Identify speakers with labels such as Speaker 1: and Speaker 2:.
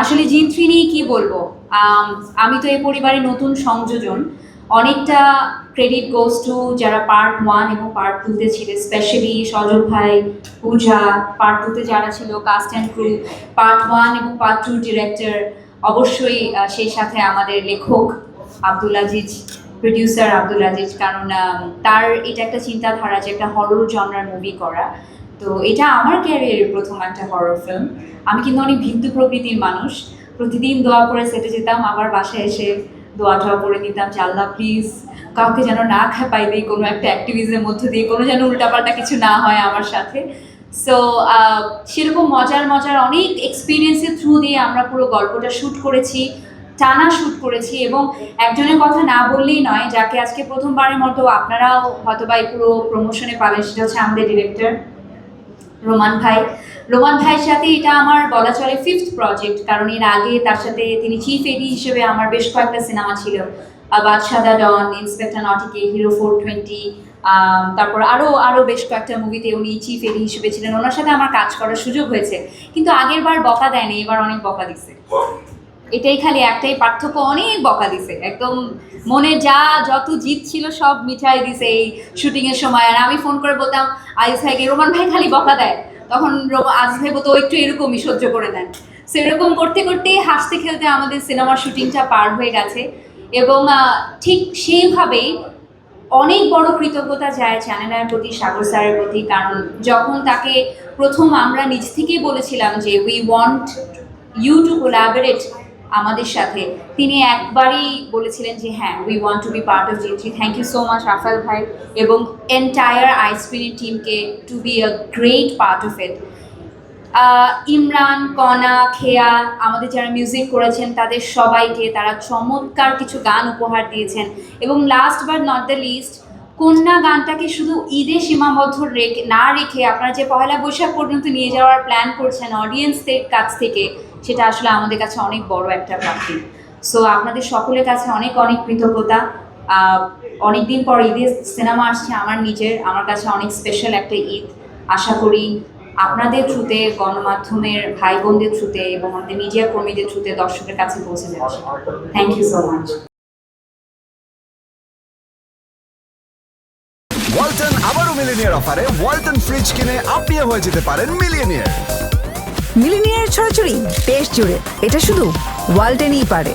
Speaker 1: আসলে জিন থ্রি নিয়ে কি বলব? আমি তো এই পরিবারে নতুন সংযোজন। অনেকটা ক্রেডিট গোস টু যারা পার্ট ওয়ান এবং পার্ট টুতে ছিল স্পেশালি সজল ভাই, পূজা পার্ট টুতে যারা ছিল cast and crew part one এবং পার্ট টু ডিরেক্টর অবশ্যই সেই সাথে আমাদের লেখক আব্দুল আজিজ প্রডিউসার আব্দুল আজিজ। কারণ তার এটা একটা চিন্তাধারা যে একটা হরর জনরার মুভি করা। তো এটা আমার ক্যারিয়ারের প্রথম একটা হরর ফিল্ম আমি কিন্তু অনেক ভিত্তু প্রকৃতির মানুষ। প্রতিদিন দোয়া করে সেটে যেতাম, আবার বাসায় এসে দোয়া টোয়া করে নিতাম যে, আল্লাহ প্লিজ কাউকে যেন না খাপাই দিই, কোনো একটা অ্যাক্টিভিজমের মধ্যে দিয়ে, কোনো যেন উল্টাপাল্টা কিছু না হয় আমার সাথে। সো সেরকম মজার মজার অনেক এক্সপিরিয়েন্সের থ্রু দিয়ে আমরা পুরো গল্পটা শ্যুট করেছি, টানা শ্যুট করেছি এবং একজনের কথা না বললেই নয়, যাকে আজকে প্রথমবারের মতো আপনারাও হয়তো বা পুরো প্রমোশনে পাবেন, সেটা হচ্ছে আমাদের ডিরেক্টর রোমান ভাই। রোমান ভাইয়ের সাথে এটা আমার বলা চলে ফিফথ প্রজেক্ট কারণ এর আগে তার সাথে তিনি চিফ এডি হিসেবে আমার বেশ কয়েকটা সিনেমা ছিল। বাদশাদা Don, inspector Notty K, hero four twenty তারপর আরও আরও বেশ কয়েকটা মুভিতে উনি চিফ এডি হিসেবে ছিলেন। ওনার সাথে আমার কাজ করার সুযোগ হয়েছে। কিন্তু আগের বার বকা দেয়নি, এবার অনেক বকা দিছে। এটাই খালি একটাই পার্থক্য, অনেক বকা দিছে। একদম মনে যা, যত জিত ছিল সব মিঠাই দিছে এই শুটিং এর সময়। আর আমি ফোন করে বলতাম, আইস ভাইকে, রোমান ভাই খালি বকা দেয়। তখন রোমা- আজ ভাই বলতো, "ও একটু এরকমই সহ্য করে নেন সেরকম করতে করতে হাসতে খেলতে আমাদের সিনেমার শুটিংটা পার হয়ে গেছে। এবং ঠিক সেইভাবেই অনেক বড় কৃতজ্ঞতা যায় চ্যানেলের প্রতি, সাগর স্যারের প্রতি। কারণ যখন তাকে প্রথম আমরা নিজ থেকেই বলেছিলাম যে we want you to collaborate আমাদের সাথে। তিনি একবারই বলেছিলেন যে হ্যাঁ we want to be part of G three thank you so much Rafal ভাই এবং এন্টায়ার আইসপিনের টিমকে to be a great part of it Imran, Kona, Kheya, আমাদের যারা মিউজিক করেছেন, তাদের সবাইকে তারা চমৎকার কিছু গান উপহার দিয়েছেন। এবং last but not the least কন্যা গানটাকে শুধু ঈদে সীমাবদ্ধ রেখে, না রেখে আপনারা যে পয়লা বৈশাখ পর্যন্ত নিয়ে যাওয়ার প্ল্যান করছেন অডিয়েন্সদের কাছ থেকে, সেটা আসলে আমাদের কাছে অনেক বড় একটা প্রাপ্তি। সো আপনাদের সকলের কাছে অনেক অনেক কৃতজ্ঞতা। অনেক দিন পর ঈদের সিনেমা আসছে আমার নিজের, আমার কাছে অনেক স্পেশাল একটা ঈদ। আশা করি আপনাদের থ্রুতে গণমাধ্যমের ভাই বোনদের থ্রুতে এবং আমাদের মিডিয়া কর্মীদের থ্রুতে দর্শকের কাছে পৌঁছে যাচ্ছে thank you so much
Speaker 2: Walton আবারও মিলিনিয়ার অফারে ওয়ালটন ফ্রিজ কিনে আপনিও হয়ে যেতে পারেন মিলিয়নিয়ার
Speaker 3: মিলিনিয়ার ছড়াছড়ি বেশ জুড়ে। এটা শুধু ওয়ালটেনই পারে।